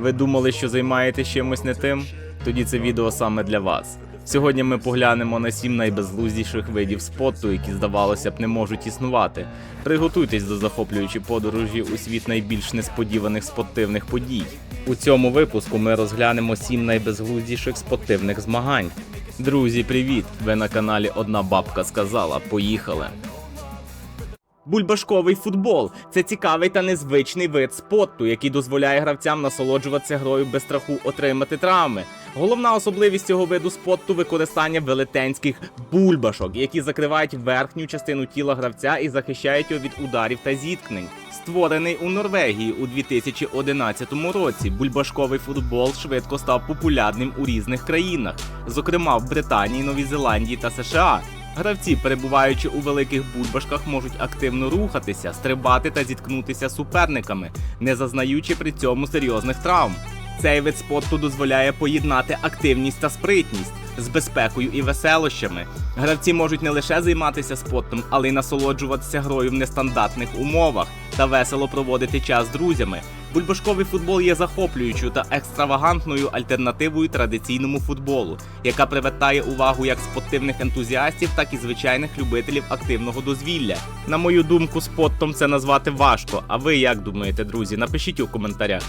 Ви думали, що займаєтесь чимось не тим? Тоді це відео саме для вас. Сьогодні ми поглянемо на сім найбезглуздіших видів спорту, які, здавалося б, не можуть існувати. Приготуйтесь до захоплюючої подорожі у світ найбільш несподіваних спортивних подій. У цьому випуску ми розглянемо сім найбезглуздіших спортивних змагань. Друзі, привіт! Ви на каналі Одна бабка сказала. Поїхали! Бульбашковий футбол це цікавий та незвичний вид спорту, який дозволяє гравцям насолоджуватися грою без страху отримати травми. Головна особливість цього виду спорту використання велетенських бульбашок, які закривають верхню частину тіла гравця і захищають його від ударів та зіткнень. Створений у Норвегії у 2011 році, бульбашковий футбол швидко став популярним у різних країнах, зокрема в Британії, Новій Зеландії та США. Гравці, перебуваючи у великих бульбашках, можуть активно рухатися, стрибати та зіткнутися з суперниками, не зазнаючи при цьому серйозних травм. Цей вид спорту дозволяє поєднати активність та спритність з безпекою і веселощами. Гравці можуть не лише займатися спортом, але й насолоджуватися грою в нестандартних умовах та весело проводити час з друзями. Бульбашковий футбол є захоплюючою та екстравагантною альтернативою традиційному футболу, яка привертає увагу як спортивних ентузіастів, так і звичайних любителів активного дозвілля. На мою думку, спортом це назвати важко. А ви як думаєте, друзі? Напишіть у коментарях.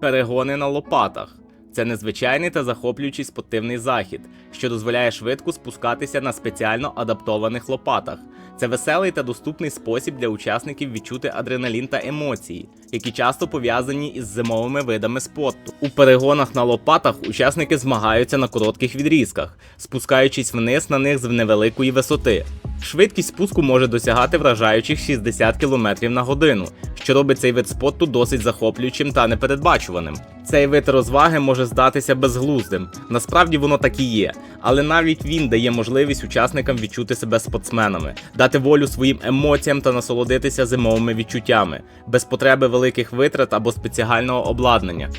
Перегони на лопатах. Це незвичайний та захоплюючий спортивний захід, що дозволяє швидко спускатися на спеціально адаптованих лопатах. Це веселий та доступний спосіб для учасників відчути адреналін та емоції, які часто пов'язані із зимовими видами спорту. У перегонах на лопатах учасники змагаються на коротких відрізках, спускаючись вниз на них з невеликої висоти. Швидкість спуску може досягати вражаючих 60 км на годину, що робить цей вид спорту досить захоплюючим та непередбачуваним. Цей вид розваги може здатися безглуздим. Насправді воно так і є, але навіть він дає можливість учасникам відчути себе спортсменами, дати волю своїм емоціям та насолодитися зимовими відчуттями, без потреби великих витрат або спеціального обладнання.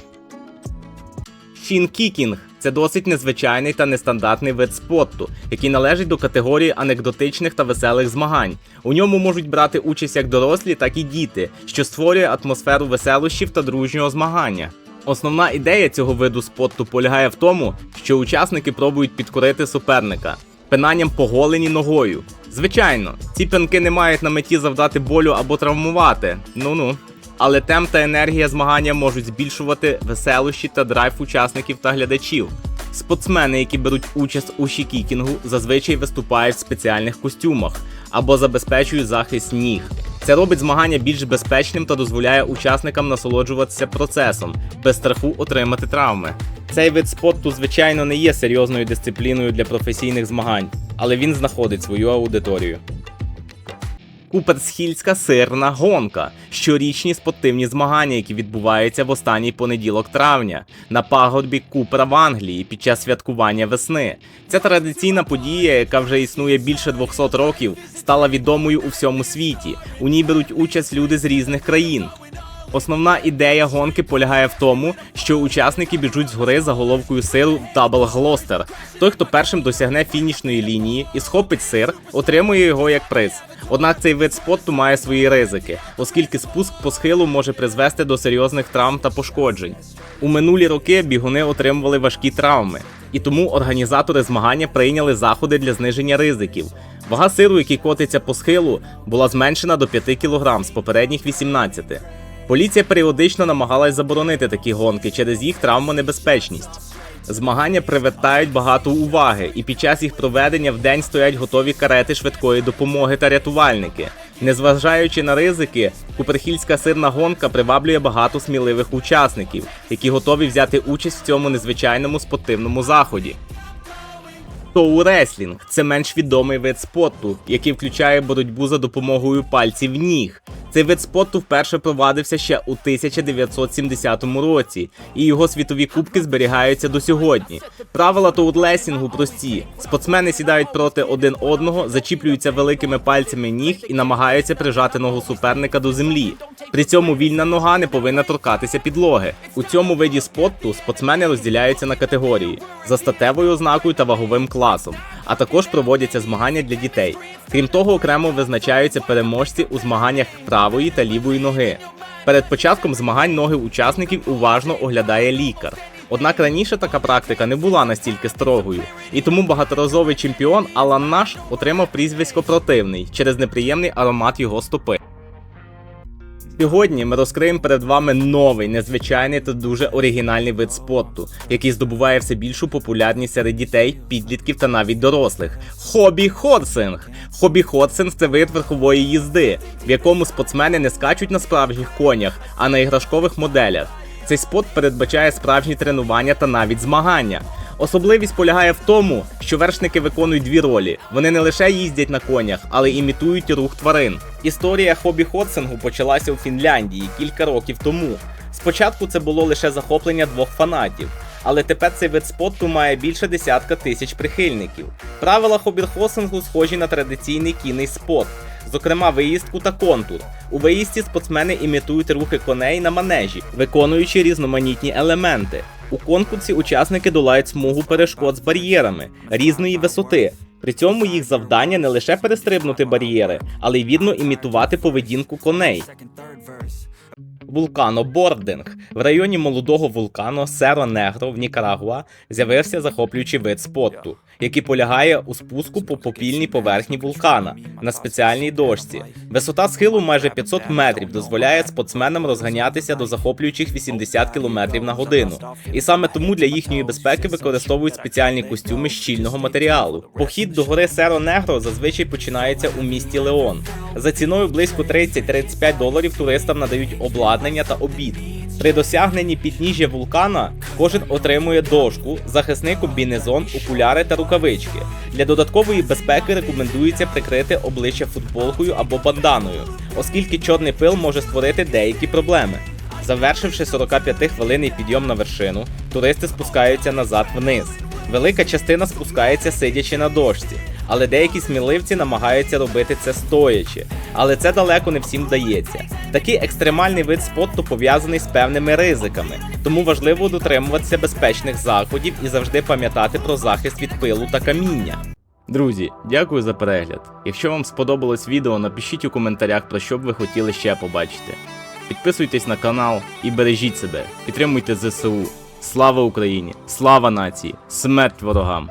Фінкікінг це досить незвичайний та нестандартний вид спорту, який належить до категорії анекдотичних та веселих змагань. У ньому можуть брати участь як дорослі, так і діти, що створює атмосферу веселощів та дружнього змагання. Основна ідея цього виду спорту полягає в тому, що учасники пробують підкорити суперника пинанням по голені ногою. Звичайно, ці пинки не мають на меті завдати болю або травмувати. Ну-ну. Але темп та енергія змагання можуть збільшувати веселощі та драйв учасників та глядачів. Спортсмени, які беруть участь у шікікінгу, зазвичай виступають в спеціальних костюмах або забезпечують захист ніг. Це робить змагання більш безпечним та дозволяє учасникам насолоджуватися процесом, без страху отримати травми. Цей вид спорту, звичайно, не є серйозною дисципліною для професійних змагань, але він знаходить свою аудиторію. Куперсхільська сирна гонка щорічні спортивні змагання, які відбуваються в останній понеділок травня на пагорбі Купера в Англії під час святкування весни. Ця традиційна подія, яка вже існує більше 200 років, стала відомою у всьому світі. У ній беруть участь люди з різних країн. Основна ідея гонки полягає в тому, що учасники біжуть згори за головкою сиру Дабл Глостер. Той, хто першим досягне фінішної лінії і схопить сир, отримує його як приз. Однак цей вид спорту має свої ризики, оскільки спуск по схилу може призвести до серйозних травм та пошкоджень. У минулі роки бігуни отримували важкі травми, і тому організатори змагання прийняли заходи для зниження ризиків. Вага сиру, який котиться по схилу, була зменшена до 5 кг з попередніх 18. Поліція періодично намагалась заборонити такі гонки через їх травмонебезпечність. Змагання привертають багато уваги, і під час їх проведення в день стоять готові карети швидкої допомоги та рятувальники. Незважаючи на ризики, Куперхільська сирна гонка приваблює багато сміливих учасників, які готові взяти участь в цьому незвичайному спортивному заході. Тоу-реслінг це менш відомий вид спорту, який включає боротьбу за допомогою пальців ніг. Цей вид спорту вперше провадився ще у 1970 році, і його світові кубки зберігаються до сьогодні. Правила тоутлесінгу прості: спортсмени сідають проти один одного, зачіплюються великими пальцями ніг і намагаються прижати ногу суперника до землі. При цьому вільна нога не повинна торкатися підлоги. У цьому виді спорту спортсмени розділяються на категорії за статевою ознакою та ваговим класом. А також проводяться змагання для дітей. Крім того, окремо визначаються переможці у змаганнях правої та лівої ноги. Перед початком змагань ноги учасників уважно оглядає лікар. Однак раніше така практика не була настільки строгою, і тому багаторазовий чемпіон Алан Наш отримав прізвисько противний через неприємний аромат його стопи. Сьогодні ми розкриємо перед вами новий, незвичайний та дуже оригінальний вид спорту, який здобуває все більшу популярність серед дітей, підлітків та навіть дорослих. Хобі хорсинг. Хобі хорсинг це вид верхової їзди, в якому спортсмени не скачуть на справжніх конях, а на іграшкових моделях. Цей спорт передбачає справжні тренування та навіть змагання. Особливість полягає в тому, що вершники виконують дві ролі. Вони не лише їздять на конях, але імітують рух тварин. Історія хобі ходсингу почалася у Фінляндії кілька років тому. Спочатку це було лише захоплення двох фанатів, але тепер цей вид спорту має більше десятка тисяч прихильників. Правила хобі-хосингу схожі на традиційний кінний спорт, зокрема виїздку та контур. У виїзді спортсмени імітують рухи коней на манежі, виконуючи різноманітні елементи. У конкурсі учасники долають смугу перешкод з бар'єрами різної висоти. При цьому їх завдання не лише перестрибнути бар'єри, але й відно імітувати поведінку коней. Вулканобординг в районі молодого вулкану Серо Негро в Нікарагуа з'явився захоплюючий вид спорту, який полягає у спуску по попільній поверхні вулкана на спеціальній дошці. Висота схилу майже 500 метрів дозволяє спортсменам розганятися до захоплюючих 80 км на годину. І саме тому для їхньої безпеки використовують спеціальні костюми щільного матеріалу. Похід до гори Серо Негро зазвичай починається у місті Леон. За ціною близько 30-35 доларів туристам надають обладнання та обід. При досягненні підніжжя вулкана кожен отримує дошку, захисний комбінезон, окуляри та рукавички. Для додаткової безпеки рекомендується прикрити обличчя футболкою або банданою, оскільки чорний пил може створити деякі проблеми. Завершивши 45-хвилинний підйом на вершину, туристи спускаються назад вниз. Велика частина спускається сидячи на дошці, але деякі сміливці намагаються робити це стоячи. Але це далеко не всім вдається. Такий екстремальний вид спорту пов'язаний з певними ризиками, тому важливо дотримуватися безпечних заходів і завжди пам'ятати про захист від пилу та каміння. Друзі, дякую за перегляд. Якщо вам сподобалось відео, напишіть у коментарях про що б ви хотіли ще побачити. Підписуйтесь на канал і бережіть себе, підтримуйте ЗСУ. Слава Україні! Слава нації! Смерть ворогам!